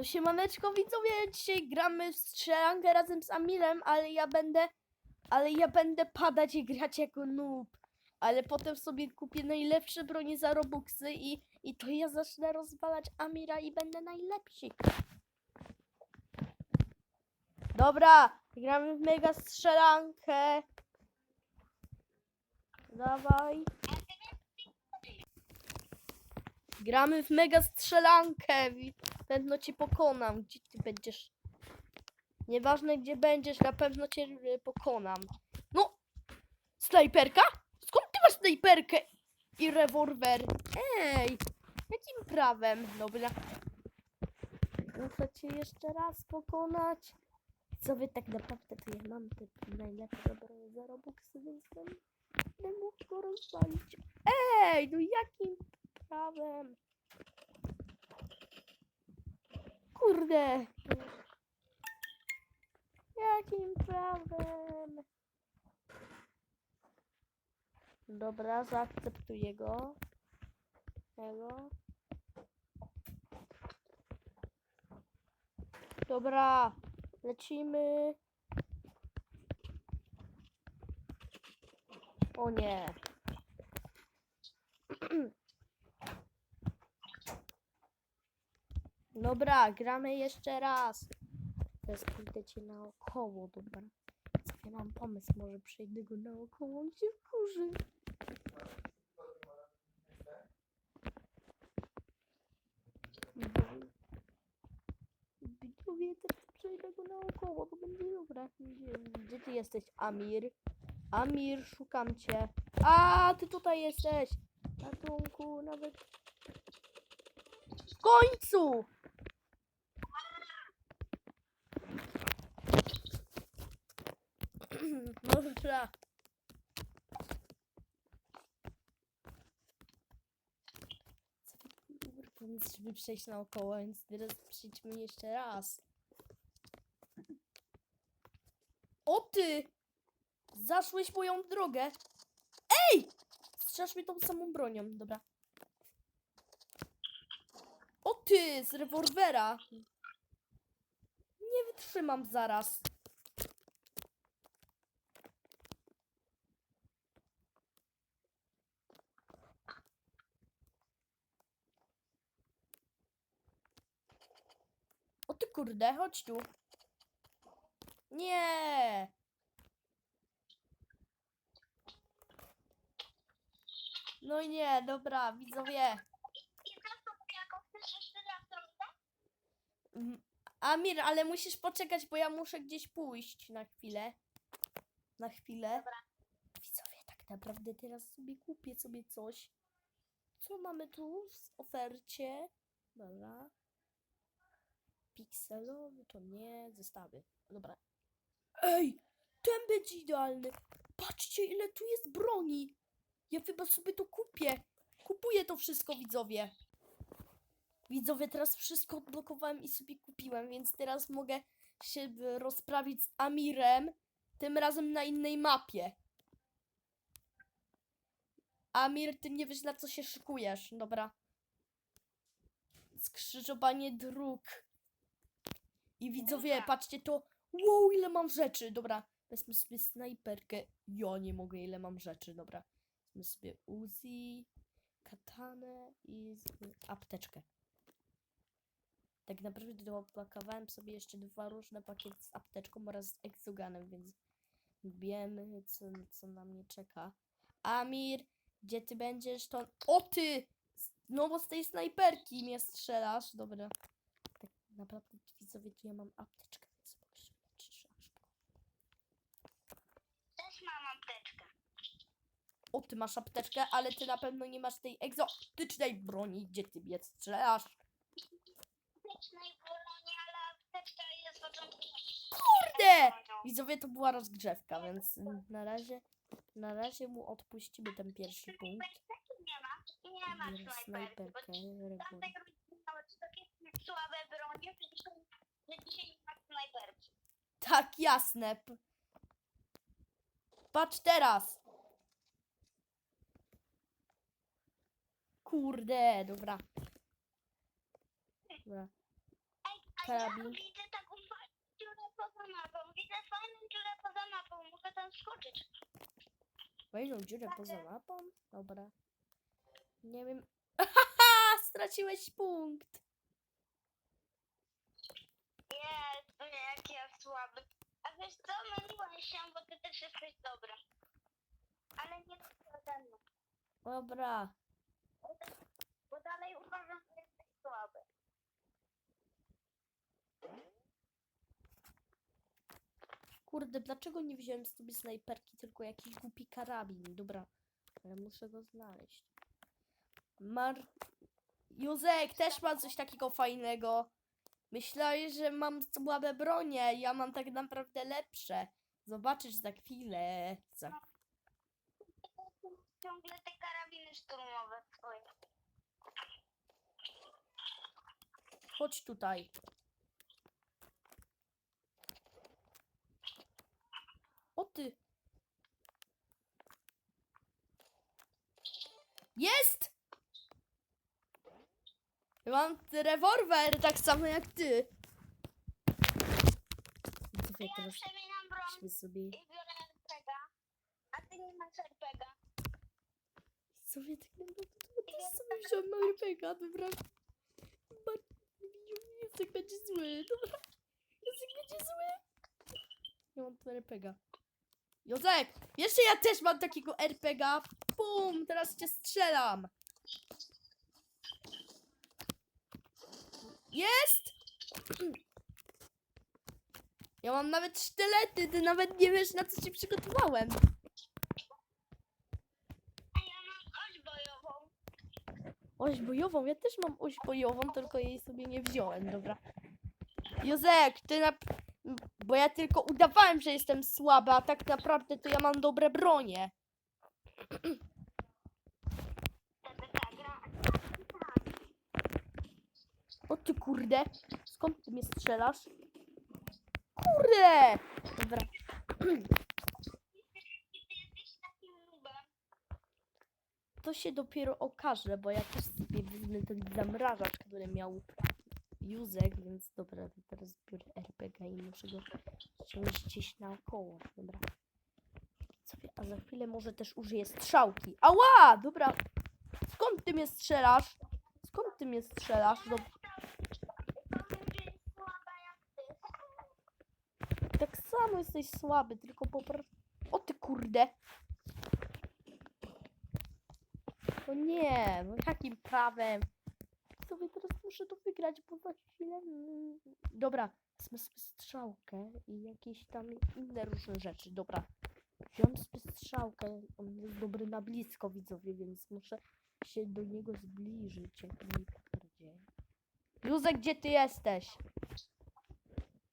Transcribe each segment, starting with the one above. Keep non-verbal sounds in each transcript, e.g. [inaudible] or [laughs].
No siemaneczko widzowie, dzisiaj gramy w strzelankę razem z Amirem, ale ja będę, ale ja będę padać i grać jako noob. Ale potem sobie kupię najlepsze bronie za Robuxy i, i to ja zacznę rozwalać Amira i będę najlepszy. Dobra, gramy w mega strzelankę. Dawaj. Gramy w mega strzelankę. Pewno cię pokonam. Gdzie ty będziesz? Nieważne gdzie będziesz, na pewno cię y, pokonam. No! Snajperka? Skąd ty masz snajperkę i rewolwer? Ej! Jakim prawem? Dobra. Muszę cię jeszcze raz pokonać. Co wy tak naprawdę to ja mam te najlepsze bronie za Robuxy, więc będę mógł go rozwalić. Ej! No jakim prawem? Kurde. Jakim prawem? Dobra, zaakceptuję go. Tego. Dobra, lecimy. O nie. [clears throat] Dobra, gramy jeszcze raz. Teraz pójdę cię naokoło, dobra. Ja mam pomysł, może przejdę go naokoło, on się wkurzy. Widzowie, teraz przejdę go naokoło, to będzie dobra. Gdzie, gdzie ty jesteś, Amir? Amir, szukam cię. A, ty tutaj jesteś. Ratunku, nawet... W końcu! [laughs] Dobra. Pomysł, żeby przejść naokoło, więc teraz przejdźmy jeszcze raz. O ty! Zaszłeś moją drogę. Ej! Strzelasz mnie tą samą bronią, dobra. O ty! Z rewolwera! Nie wytrzymam zaraz. O ty kurde, chodź tu. Nie. No i nie, dobra, widzowie. Mm, Amir, ale musisz poczekać, bo ja muszę gdzieś pójść na chwilę. Na chwilę. Widzowie, tak naprawdę teraz sobie kupię sobie coś. Co mamy tu w ofercie? Dobra. Pikselowy to nie, zestawy. Dobra. Ej, ten będzie idealny. Patrzcie, ile tu jest broni. Ja chyba sobie to kupię. Kupuję to wszystko, widzowie. Widzowie, teraz wszystko odblokowałem i sobie kupiłem, więc teraz mogę się rozprawić z Amirem, tym razem na innej mapie. Amir, ty nie wiesz na co się szykujesz, dobra. Skrzyżowanie dróg. I widzowie, Dobra. patrzcie to. Wow, ile mam rzeczy. Dobra, wezmę sobie snajperkę. Ja nie mogę, ile mam rzeczy. Dobra. Wezmę sobie Uzi, katanę i apteczkę. Tak naprawdę dopakowałem sobie jeszcze dwa różne pakiety z apteczką oraz z exoganem, więc wiemy, co, co na mnie czeka. Amir, gdzie ty będziesz, to... O ty! Znowu z tej snajperki mnie strzelasz. Dobra. Tak naprawdę, widzowie, tu ja mam apteczkę, więc mogę się leczyć szybko. Też mam apteczkę. O, ty masz apteczkę, ale ty na pewno nie masz tej egzotycznej broni, gdzie ty mnie strzelasz. Aptecznej broni, ale apteczka jest początkiem. Kurde! Widzowie, to była rozgrzewka, więc na razie, na razie mu odpuścimy ten pierwszy punkt. Nie ma. Nie ma snajperki. Bo takie słabe bronie, dzisiaj, że dzisiaj nie ma snajperki. Tak, jasne. P- Patrz teraz. Kurde, dobra. Dobra. Ej, karabin. Widzę taką fajną dziurę poza mapą. Widzę fajną dziurę poza mapą. Muszę tam skoczyć. Wejdą dziurę poza mapą? Dobra. Nie wiem. [laughs] Haha! Straciłeś punkt. Jest, jak ja słaby. A wiesz co, myliłam się, bo ty też jesteś dobra. Ale nie tylko mną. Dobra. Bo dalej uważam, że jesteś słaby. Kurde, dlaczego nie wziąłem sobie snajperki, tylko jakiś głupi karabin? Dobra, ale muszę go znaleźć. Mar... Józek, też ma coś takiego fajnego. Myślałeś, że mam słabe bronie, ja mam tak naprawdę lepsze. Zobaczysz za chwilę. Za... Ciągle te karabiny szturmowe swoje. Chodź tutaj. O ty. Jest! Mam rewolwer tak samo jak ty. Co Ja przemieniam broń weźmy sobie. i biorę RPGa, a ty nie masz RPGa. Sobie tak naprawdę to też sobie wziąłem mały pega, dobra. Ba- Język będzie zły, dobra. Język będzie zły. Ja mam tu RPGa. Józek, jeszcze ja też mam takiego RPGa. Bum, teraz cię strzelam. Jest! Ja mam nawet sztylety, ty nawet nie wiesz na co się przygotowałem. A ja mam oś bojową. Oś bojową, ja też mam oś bojową, tylko jej sobie nie wziąłem, dobra. Józek, ty na... Bo ja tylko udawałem, że jestem słaba, a tak naprawdę to ja mam dobre bronie. [clears throat] Wtedy ta gra. O ty skąd ty mnie strzelasz? Kurde! Dobra, [clears throat] to się dopiero okaże, bo ja też sobie wezmę ten zamrażacz, który miał Józek, więc dobra, teraz biorę RPG i muszę go ściągnąć gdzieś naokoło, dobra. A za chwilę może też użyję strzałki. Ała! Dobra, skąd ty mnie strzelasz? Skąd ty mnie strzelasz? No, Powiem, że jest słaba jak ty. tak samo jesteś słaby, tylko po prostu... O ty kurde! O nie, no jakim prawem? Sobie teraz muszę to wygrać, bo za chwilę... mm, Dobra, wezmę strzałkę i jakieś tam inne różne rzeczy. Dobra, wziąłem sobie strzałkę, on jest dobry na blisko, widzowie, więc muszę się do niego zbliżyć jak najbardziej. Józek, gdzie ty jesteś?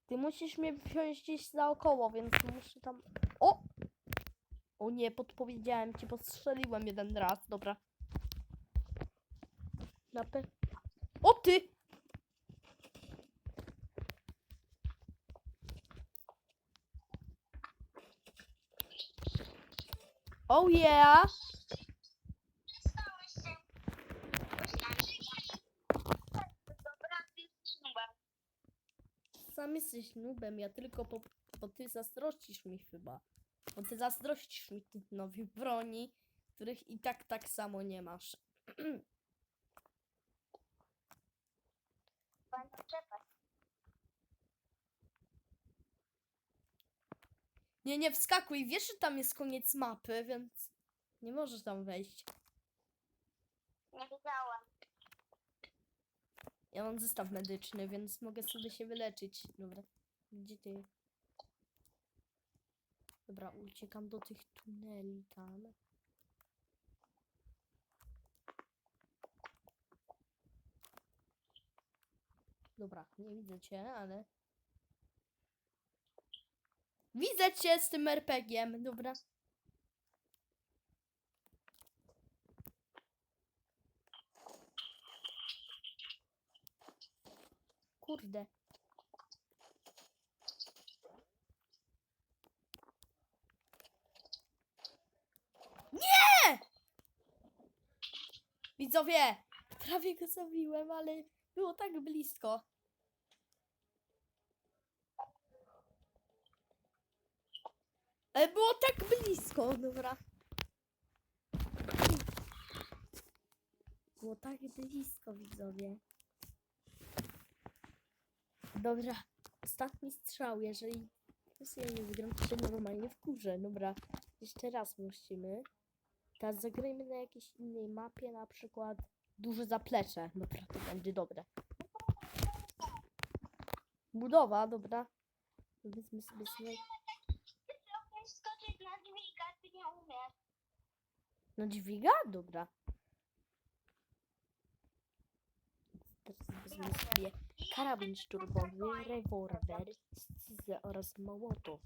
Ty musisz mnie wziąć gdzieś naokoło, więc muszę tam... O! O nie, podpowiedziałem ci, bo strzeliłem jeden raz, dobra. Na pe... O ty! Oh yeah! Przestałeś się. Myślałem, że ja Dobra, ty jesteś nubem. Sam jesteś nubem, ja tylko po... Bo ty zazdrościsz mi chyba. Bo ty zazdrościsz mi tych nowych broni, których i tak tak samo nie masz. [clears throat] Czekać. Nie, nie wskakuj, wiesz, że tam jest koniec mapy, więc nie możesz tam wejść. Nie wiedziałem. Ja mam zestaw medyczny, więc mogę sobie się wyleczyć. Dobra, gdzie ty? Dobra, uciekam do tych tuneli tam. Dobra, nie widzę cię, ale... Widzę cię z tym RPG-iem, dobra. Kurde. Nie! Widzowie, prawie go zabiłem, ale było tak blisko. Ale było tak blisko, dobra. Było tak blisko, widzowie. Dobra, ostatni strzał, jeżeli ja nie wygram, to się normalnie wkurzę. Dobra, jeszcze raz musimy. Teraz zagrajmy na jakiejś innej mapie, na przykład duże zaplecze. Dobra, to będzie dobre. Budowa, dobra. Powiedzmy sobie sobie. Skoczyć na dźwiga, ty nie umiesz. No dźwiga? Dobra. Teraz wezmę sobie karabin szturmowy, rewolwer, oraz mołotow.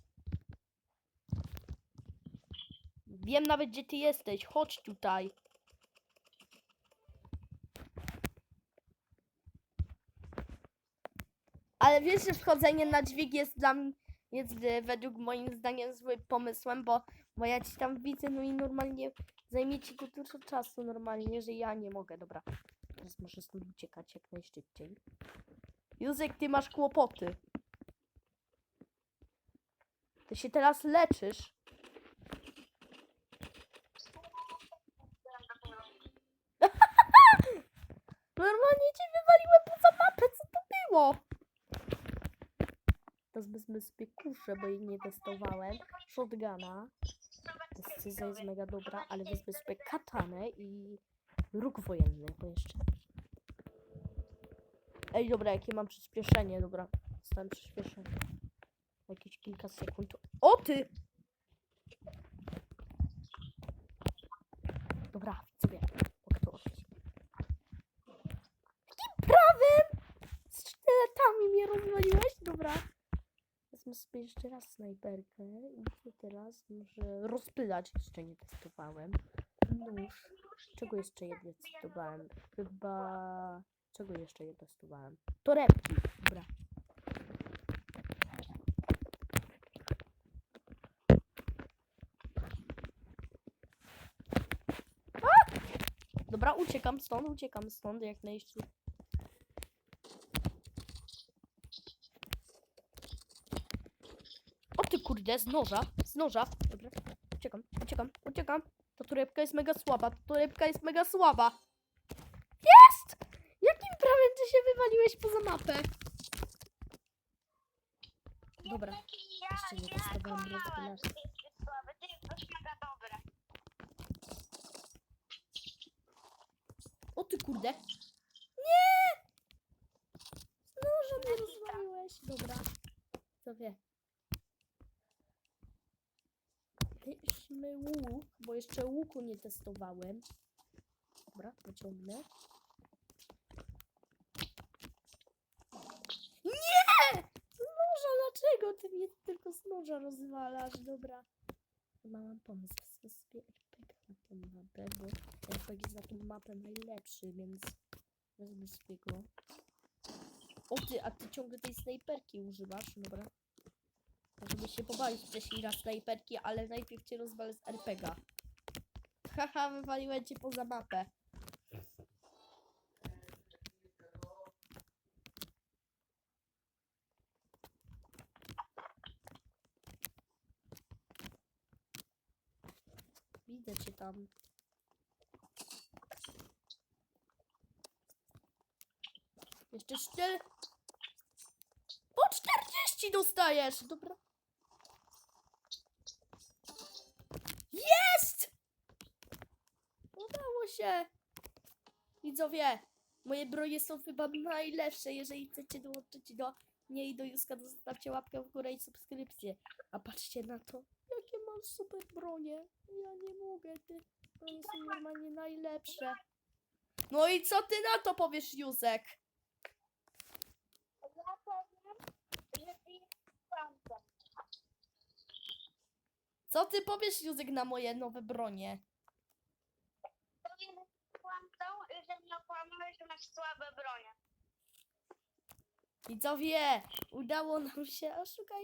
Wiem nawet gdzie ty jesteś, chodź tutaj. Ale wiesz, że wchodzenie na dźwig jest dla mnie, jest według moim zdaniem złym pomysłem, bo, bo ja ci tam widzę, no i normalnie zajmie ci to dużo czasu normalnie, że ja nie mogę. Dobra, teraz muszę stąd uciekać jak najszybciej. Józek, ty masz kłopoty. Ty się teraz leczysz. [laughs] Normalnie cię wywaliłem poza mapę, co to było? Teraz wezmę sobie kuszę, bo jej nie testowałem. Shotguna. Decyzja jest mega dobra, ale wezmę sobie katanę i róg wojenny, bo jeszcze. Ej, dobra, jakie mam przyspieszenie, dobra. Dostałem przyspieszenie. Jakieś kilka sekund. O ty! Dobra, sobie. Mogę prawem? Z sztyletami mnie rozwaliłeś? Dobra. Wezmę sobie jeszcze raz snajperkę i teraz? Może rozpylać jeszcze nie testowałem. Nóż. Czego jeszcze nie testowałem? Chyba... Czego jeszcze nie testowałem? Torebki. Dobra. A! Dobra, uciekam stąd, uciekam stąd jak najszybciej. O ty kurde, z noża, z noża. Dobra, uciekam, uciekam, uciekam. Ta torebka jest mega słaba, ta torebka jest mega słaba. Jest! Jakim prawem ty się wywaliłeś poza mapę? Dobra, jeszcze nie testowałem rozpylacza. Ty jesteś mega dobry. O ty kurde. Nie! Z noża mnie rozwaliłeś. Dobra, co wie. Weźmy łuk, bo jeszcze łuku nie testowałem. Dobra, pociągnę. Nie! Z noża, dlaczego ty mnie tylko z noża rozwalasz? Dobra. Mam pomysł. Wezmę sobie RPG na tą mapę, bo RPG jest na tą mapę najlepszy, więc wezmę sobie go. O ty, a ty ciągle tej snajperki używasz, dobra. Żeby się pobawić wcześniej na snajperki, ale najpierw cię rozwalę z RPGa. Haha, wywaliłem cię poza mapę. Widzę cię tam. Jeszcze cztery. Po 40 dostajesz! Dobra. Jest! Udało się! Widzowie, moje broje są chyba najlepsze. Jeżeli chcecie dołączyć do niej do Juska, zostawcie łapkę w górę i subskrypcję. A patrzcie na to, mam super bronie. Ja nie mogę, ty bronie są normalnie najlepsze. No i co ty na to powiesz, Józek? Ja powiem, że. Co ty powiesz, Józek, na moje nowe bronie? Powiem, że jesteś kłamcą, że nie okłamałeś, że masz słabe bronie. Widzowie, udało nam się, oszukaliśmy